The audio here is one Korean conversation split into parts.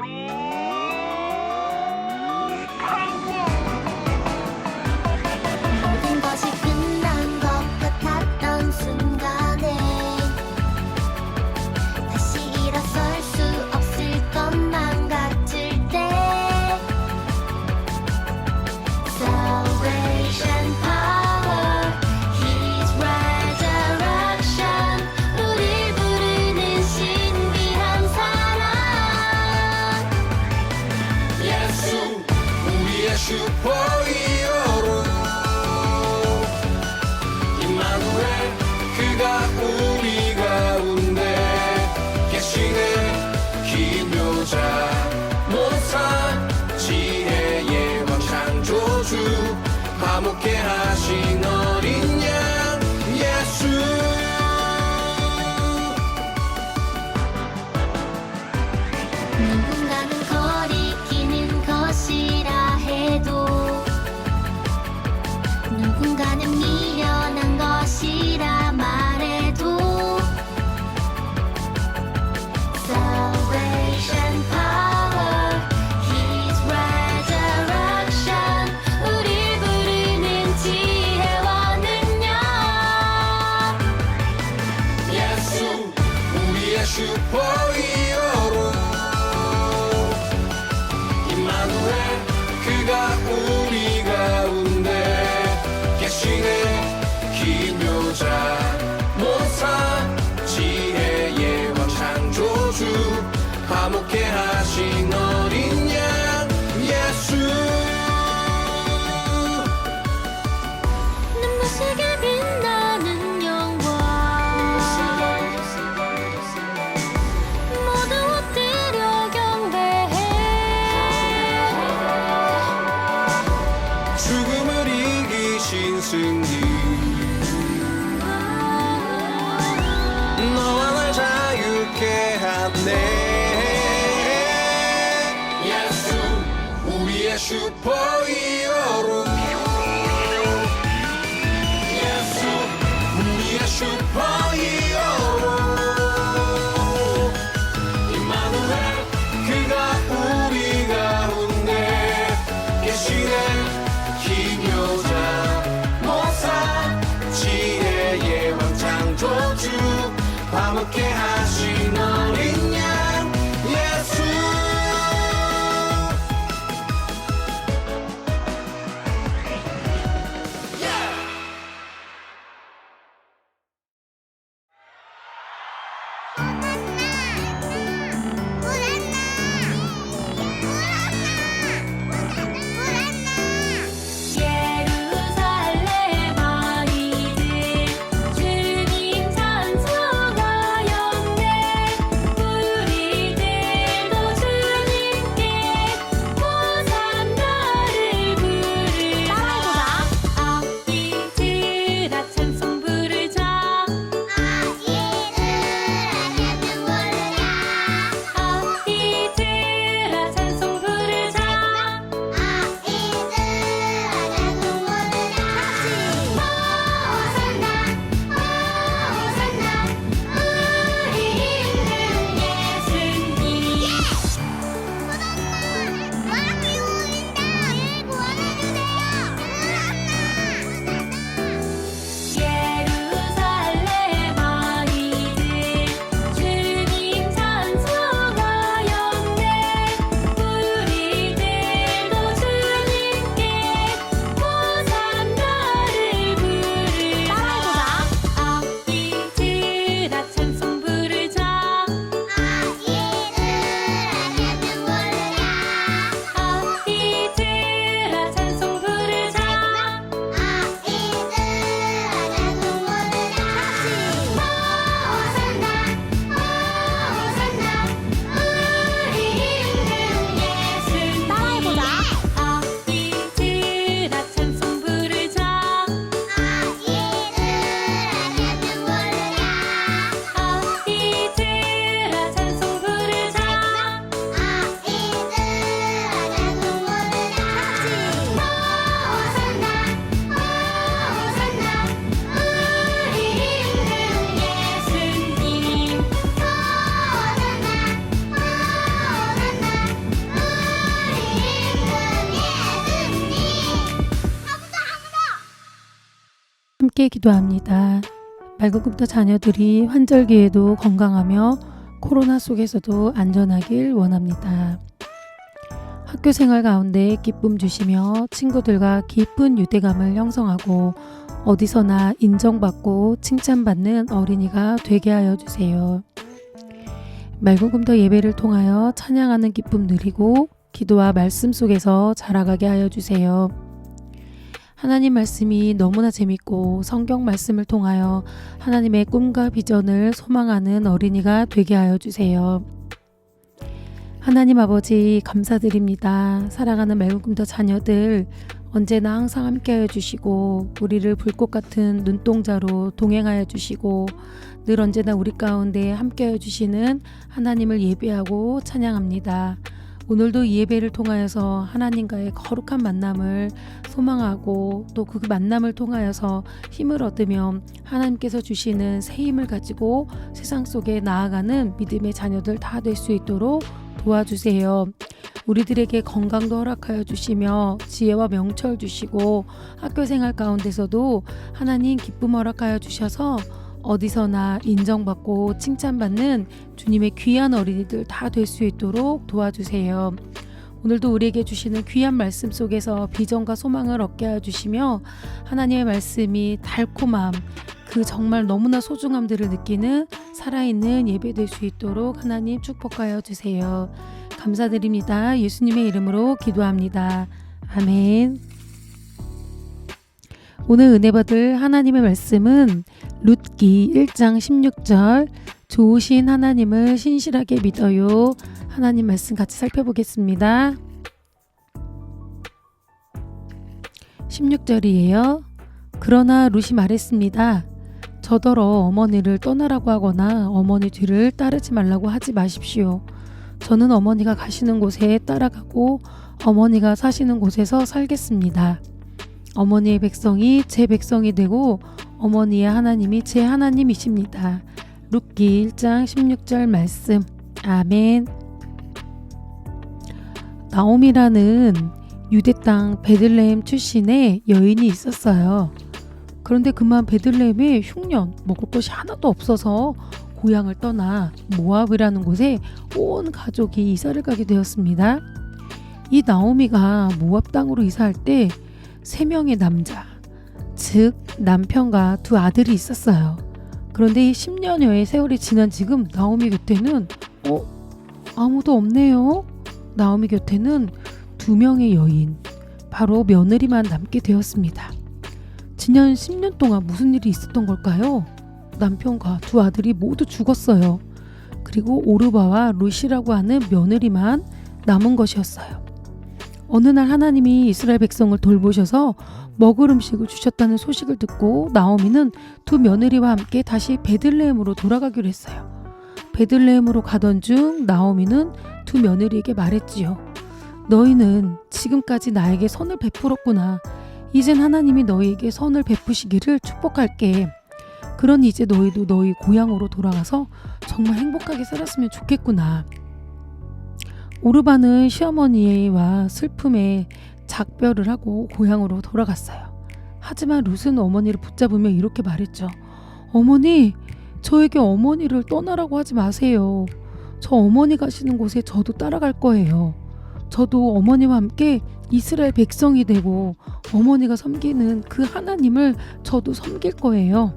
ろう 슈퍼히어로 임마누엘 그가 우리 가운데 계시네. 기묘자 모사 지혜의 왕 창조주. 함께 하신 어린 양 예수. 음. 함께 기도합니다. 말구급도 자녀들이 환절기에도 건강하며 코로나 속에서도 안전하길 원합니다. 학교 생활 가운데 기쁨 주시며 친구들과 깊은 유대감을 형성하고 어디서나 인정받고 칭찬받는 어린이가 되게 하여 주세요. 말구금더 예배를 통하여 찬양하는 기쁨 누리고 기도와 말씀 속에서 자라가게 하여 주세요. 하나님 말씀이 너무나 재밌고 성경 말씀을 통하여 하나님의 꿈과 비전을 소망하는 어린이가 되게 하여 주세요. 하나님 아버지 감사드립니다. 사랑하는 말구금더 자녀들 언제나 항상 함께하여 주시고 우리를 불꽃 같은 눈동자로 동행하여 주시고 늘 언제나 우리 가운데 함께하여 주시는 하나님을 예배하고 찬양합니다. 오늘도 이 예배를 통하여서 하나님과의 거룩한 만남을 소망하고 또 그 만남을 통하여서 힘을 얻으며 하나님께서 주시는 새 힘을 가지고 세상 속에 나아가는 믿음의 자녀들 다 될 수 있도록 도와주세요. 우리들에게 건강도 허락하여 주시며 지혜와 명철 주시고 학교 생활 가운데서도 하나님 기쁨 허락하여 주셔서 어디서나 인정받고 칭찬받는 주님의 귀한 어린이들 다 될 수 있도록 도와주세요. 오늘도 우리에게 주시는 귀한 말씀 속에서 비전과 소망을 얻게 하여 주시며 하나님의 말씀이 달콤함 그 정말 너무나 소중함들을 느끼는 살아있는 예배 될 수 있도록 하나님 축복하여 주세요. 감사드립니다. 예수님의 이름으로 기도합니다. 아멘. 오늘 은혜 받을 하나님의 말씀은 룻기 1장 16절 좋으신 하나님을 신실하게 믿어요. 하나님 말씀 같이 살펴보겠습니다. 16절이에요. 그러나 룻이 말했습니다. 저더러 어머니를 떠나라고 하거나 어머니 뒤를 따르지 말라고 하지 마십시오. 저는 어머니가 가시는 곳에 따라가고 어머니가 사시는 곳에서 살겠습니다. 어머니의 백성이 제 백성이 되고 어머니의 하나님이 제 하나님이십니다. 룻기 1장 16절 말씀. 아멘. 나옴이라는 유대 땅 베들레헴 출신의 여인이 있었어요. 그런데 그만 베들레헴에 흉년 먹을 것이 하나도 없어서 고향을 떠나 모압이라는 곳에 온 가족이 이사를 가게 되었습니다. 이 나오미가 모압 땅으로 이사할 때 세 명의 남자, 즉 남편과 두 아들이 있었어요. 그런데 이 10년여의 세월이 지난 지금 나오미 곁에는 어 아무도 없네요. 나오미 곁에는 두 명의 여인, 바로 며느리만 남게 되었습니다. 지난 10년 동안 무슨 일이 있었던 걸까요? 남편과 두 아들이 모두 죽었어요. 그리고 오르바와 루시라고 하는 며느리만 남은 것이었어요. 어느 날 하나님이 이스라엘 백성을 돌보셔서 먹을 음식을 주셨다는 소식을 듣고 나오미는 두 며느리와 함께 다시 베들레헴으로 돌아가기로 했어요. 베들레헴으로 가던 중 나오미는 두 며느리에게 말했지요. 너희는 지금까지 나에게 선을 베풀었구나. 이젠 하나님이 너희에게 선을 베푸시기를 축복할게. 그러니 이제 너희도 너희 고향으로 돌아가서 정말 행복하게 살았으면 좋겠구나. 오르바는 시어머니와 슬픔에 작별을 하고 고향으로 돌아갔어요. 하지만 룻은 어머니를 붙잡으며 이렇게 말했죠. 어머니, 저에게 어머니를 떠나라고 하지 마세요. 저 어머니 가시는 곳에 저도 따라갈 거예요. 저도 어머니와 함께 이스라엘 백성이 되고 어머니가 섬기는 그 하나님을 저도 섬길 거예요.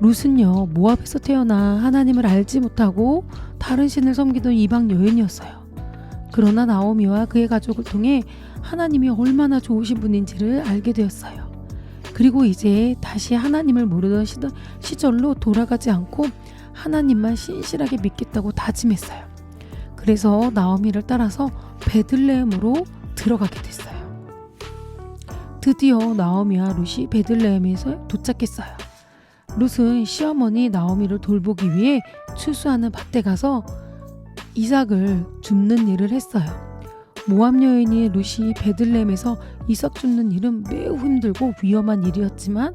룻은요, 모압에서 태어나 하나님을 알지 못하고 다른 신을 섬기던 이방 여인이었어요. 그러나 나오미와 그의 가족을 통해 하나님이 얼마나 좋으신 분인지를 알게 되었어요. 그리고 이제 다시 하나님을 모르던 시절로 돌아가지 않고 하나님만 신실하게 믿겠다고 다짐했어요. 그래서 나오미를 따라서 베들레헴으로 들어가게 됐어요. 드디어 나오미와 룻이 베들레헴에서 도착했어요. 룻은 시어머니 나오미를 돌보기 위해 추수하는 밭에 가서 이삭을 줍는 일을 했어요. 모함 여인이 룻이 베들레헴에서 이삭 줍는 일은 매우 힘들고 위험한 일이었지만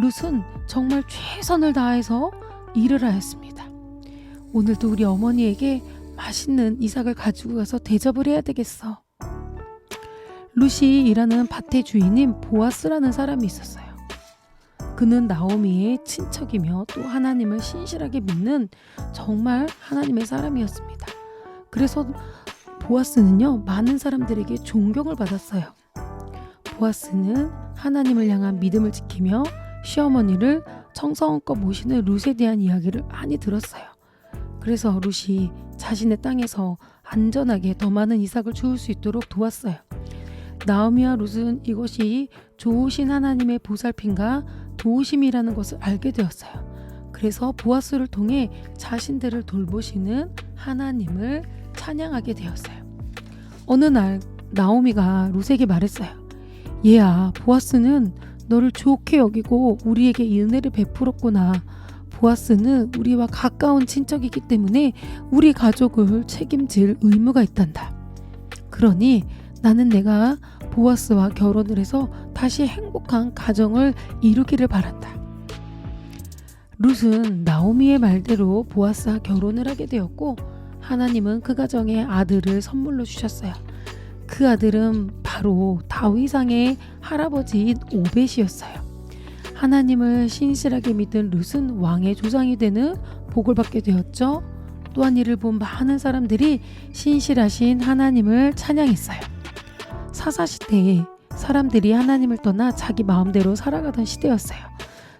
룻은 정말 최선을 다해서 일을 하였습니다. 오늘도 우리 어머니에게 맛있는 이삭을 가지고 가서 대접을 해야 되겠어. 룻이 일하는 밭의 주인인 보아스라는 사람이 있었어요. 그는 나오미의 친척이며 또 하나님을 신실하게 믿는 정말 하나님의 사람이었습니다. 그래서 보아스는요 많은 사람들에게 존경을 받았어요. 보아스는 하나님을 향한 믿음을 지키며 시어머니를 청성껏 모시는 룻에 대한 이야기를 많이 들었어요. 그래서 룻이 자신의 땅에서 안전하게 더 많은 이삭을 주울 수 있도록 도왔어요. 나오미와 룻은 이것이 좋으신 하나님의 보살핌과 도우심이라는 것을 알게 되었어요. 그래서 보아스를 통해 자신들을 돌보시는 하나님을 찬양하게 되었어요. 어느 날 나오미가 룻에게 말했어요. 얘야, 보아스는 너를 좋게 여기고 우리에게 이 은혜를 베풀었구나. 보아스는 우리와 가까운 친척이기 때문에 우리 가족을 책임질 의무가 있단다. 그러니 나는 내가 보아스와 결혼을 해서 다시 행복한 가정을 이루기를 바란다. 룻은 나오미의 말대로 보아스와 결혼을 하게 되었고 하나님은 그 가정에 아들을 선물로 주셨어요. 그 아들은 바로 다윗왕의 할아버지인 오벳이었어요. 하나님을 신실하게 믿은 룻은 왕의 조상이 되는 복을 받게 되었죠. 또한 이를 본 많은 사람들이 신실하신 하나님을 찬양했어요. 사사 시대에 사람들이 하나님을 떠나 자기 마음대로 살아가던 시대였어요.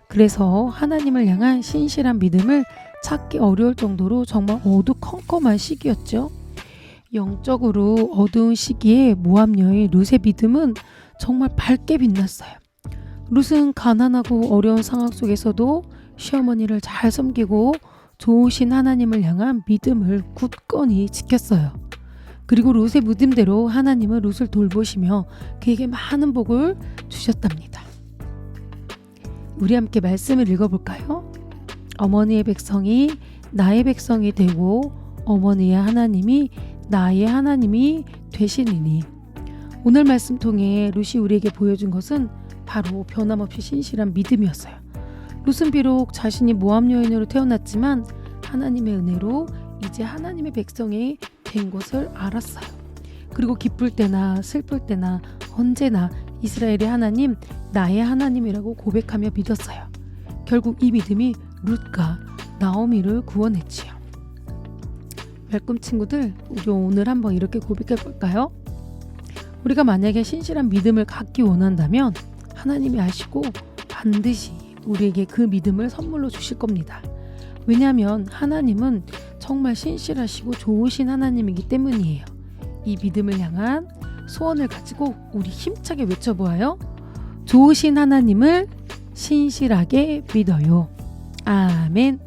그래서 하나님을 향한 신실한 믿음을 찾기 어려울 정도로 정말 어두컴컴한 시기였죠. 영적으로 어두운 시기에 모함 여인 룻의 믿음은 정말 밝게 빛났어요. 룻은 가난하고 어려운 상황 속에서도 시어머니를 잘 섬기고 좋으신 하나님을 향한 믿음을 굳건히 지켰어요. 그리고 룻의 믿음대로 하나님은 룻을 돌보시며 그에게 많은 복을 주셨답니다. 우리 함께 말씀을 읽어볼까요? 어머니의 백성이 나의 백성이 되고 어머니의 하나님이 나의 하나님이 되시니니 오늘 말씀 통해 룻이 우리에게 보여준 것은 바로 변함없이 신실한 믿음이었어요. 룻은 비록 자신이 모함 여인으로 태어났지만 하나님의 은혜로 이제 하나님의 백성이 된 것을 알았어요. 그리고 기쁠 때나 슬플 때나 언제나 이스라엘의 하나님, 나의 하나님이라고 고백하며 믿었어요. 결국 이 믿음이 룻과 나오미를 구원했지요. 웰꿈 친구들, 우리 오늘 한번 이렇게 고백해 볼까요? 우리가 만약에 신실한 믿음을 갖기 원한다면 하나님이 아시고 반드시 우리에게 그 믿음을 선물로 주실 겁니다. 왜냐하면 하나님은 정말 신실하시고 좋으신 하나님이기 때문이에요. 이 믿음을 향한 소원을 가지고 우리 힘차게 외쳐보아요. 좋으신 하나님을 신실하게 믿어요. 아멘.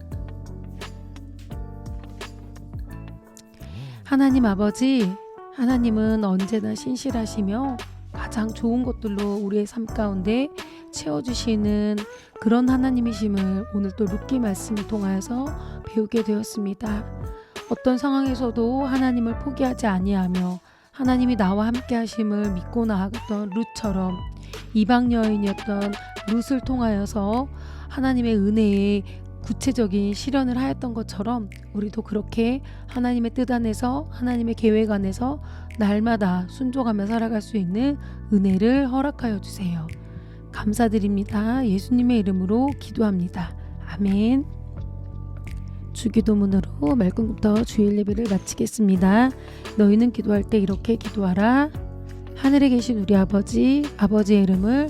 하나님 아버지, 하나님은 언제나 신실하시며 가장 좋은 것들로 우리의 삶 가운데 채워주시는 그런 하나님이심을 오늘 또 룻기 말씀을 통하여서 배우게 되었습니다. 어떤 상황에서도 하나님을 포기하지 아니하며 하나님이 나와 함께 하심을 믿고 나아갔던 룻처럼 이방 여인이었던 룻을 통하여서 하나님의 은혜에 구체적인 실현을 하였던 것처럼 우리도 그렇게 하나님의 뜻 안에서 하나님의 계획 안에서 날마다 순종하며 살아갈 수 있는 은혜를 허락하여 주세요. 감사드립니다. 예수님의 이름으로 기도합니다. 아멘. 주기도문으로 말끔부터 주일 예배를 마치겠습니다. 너희는 기도할 때 이렇게 기도하라. 하늘에 계신 우리 아버지, 아버지의 이름을